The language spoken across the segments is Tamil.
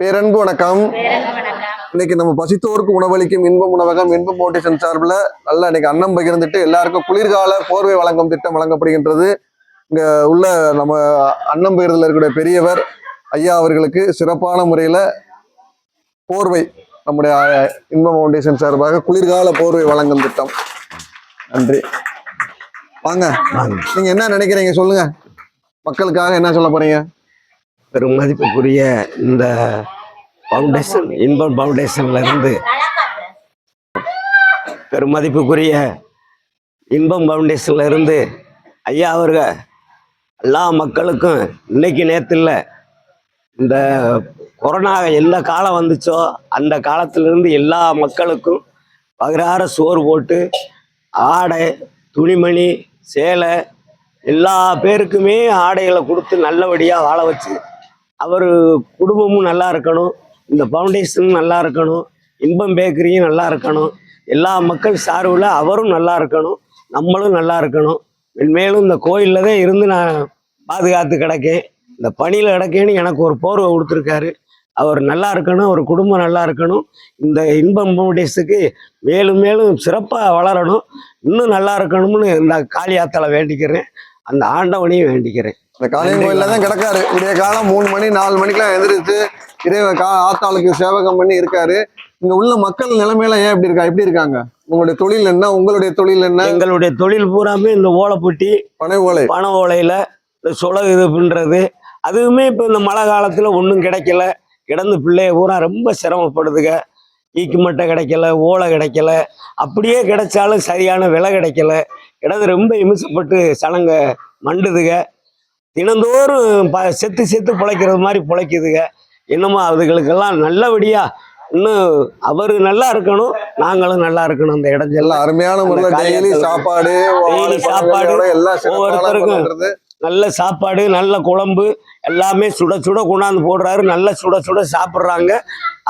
பேரன்பு வணக்கம். இன்னைக்கு நம்ம பசித்தோருக்கு உணவளிக்கும் இன்பம் உணவகம் இன்பம் ஃபவுண்டேஷன் சார்பில் நல்லா இன்னைக்கு அன்னம் பகிர்ந்துட்டு எல்லாருக்கும் குளிர்கால போர்வை வழங்கும் திட்டம் வழங்கப்படுகின்றது. இங்க உள்ள நம்ம அன்னம் பகிர்தல் இருக்கக்கூடிய பெரியவர் ஐயா அவர்களுக்கு சிறப்பான முறையில் போர்வை நம்முடைய இன்பம் ஃபவுண்டேஷன் சார்பாக குளிர்கால போர்வை வழங்கும் திட்டம். நன்றி. வாங்க. நீங்க என்ன நினைக்கிறீங்க சொல்லுங்க. மக்களுக்காக என்ன சொல்ல போறீங்க? பெரும் மதிப்புக்குரிய இந்த ஃபவுண்டேஷன் இன்பம் ஃபவுண்டேஷன்ல இருந்து பெரும் மதிப்புக்குரிய இன்பம் ஃபவுண்டேஷன்ல இருந்து ஐயா அவர்கள் எல்லா மக்களுக்கும் இன்னைக்கு நேற்று இல்லை இந்த கொரோனா எந்த காலம் வந்துச்சோ அந்த காலத்திலிருந்து எல்லா மக்களுக்கும் பகிரார சோறு போட்டு ஆடை துணிமணி சேலை எல்லா பேருக்குமே ஆடைகளை கொடுத்து நல்லபடியாக வாழ வச்சு அவர் குடும்பமும் நல்லா இருக்கணும் இந்த ஃபவுண்டேஷனும் நல்லா இருக்கணும் இன்பம் பேக்கரியும் நல்லா இருக்கணும் எல்லா மக்கள் சார்பில் அவரும் நல்லா இருக்கணும் நம்மளும் நல்லா இருக்கணும். மென்மேலும் இந்த கோயிலில் தான் இருந்து நான் பாதுகாத்து கிடக்கேன். இந்த பணியில் கிடக்கேன்னு எனக்கு ஒரு போர்வை கொடுத்துருக்காரு. அவர் நல்லா இருக்கணும் அவர் குடும்பம் நல்லா இருக்கணும். இந்த இன்பம் ஃபவுண்டேஷனுக்கு மேலும் மேலும் சிறப்பாக வளரணும். இன்னும் நல்லா இருக்கணும்னு இந்த காளியாத்தலை வேண்டிக்கிறேன். அந்த ஆண்டவனையும் வேண்டிக்கிறேன் இந்த காளியன் கோயில்ல தான் கிடக்காரு. விடிய காலம் மூணு மணி நாலு மணிக்கெல்லாம் எந்திரிச்சு இறைவ கா ஆத்தாளுக்கு சேவகம் பண்ணி இருக்காரு. இங்க உள்ள மக்கள் நிலைமையெல்லாம் ஏன் இப்படி இருக்கா? எப்படி இருக்காங்க? உங்களுடைய தொழில் என்ன? உங்களுடைய தொழில் என்ன? எங்களுடைய தொழில் பூராமே இந்த ஓலைப்பட்டி பனை ஓலை. பண ஓலையில் இந்த சுலகு இது பண்ணுறது அதுவுமே இப்போ இந்த மழை காலத்தில் ஒன்றும் கிடைக்கல. கிடந்து பிள்ளைய பூரா ரொம்ப சிரமப்படுதுங்க ஈக்கு மட்டை கிடைக்கல ஓலை கிடைக்கல அப்படியே கிடைச்சாலும் சரியான விலை கிடைக்கல. கிடந்து ரொம்ப இமிசப்பட்டு சனங்க மண்டுதுங்க தினந்தோறும் ப செத்து செத்து பிழைக்கிறது மாதிரி பிழைக்குதுங்க என்னமோ அதுகளுக்கெல்லாம் நல்லபடியாக இன்னும் அவர் நல்லா இருக்கணும் நாங்களும் நல்லா இருக்கணும் அந்த இடைஞ்செல்லாம் எல்லாம் அருமையான முறையில் டெய்லி சாப்பாடு வாழை சாப்பாடு, ஒவ்வொருத்தருக்கும். நல்ல சாப்பாடு நல்ல குழம்பு எல்லாமே சுட சுட கொண்டாந்து போடுறாரு. நல்ல சுட சுட சாப்பிட்றாங்க.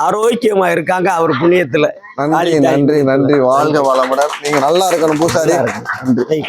ஆரோக்கியமா இருக்காங்க அவர் புண்ணியத்துல. நன்றி நன்றி நன்றி. வாழ்க வளமுடன். நீங்க நல்லா இருக்கணும் பூசாரி. நன்றி.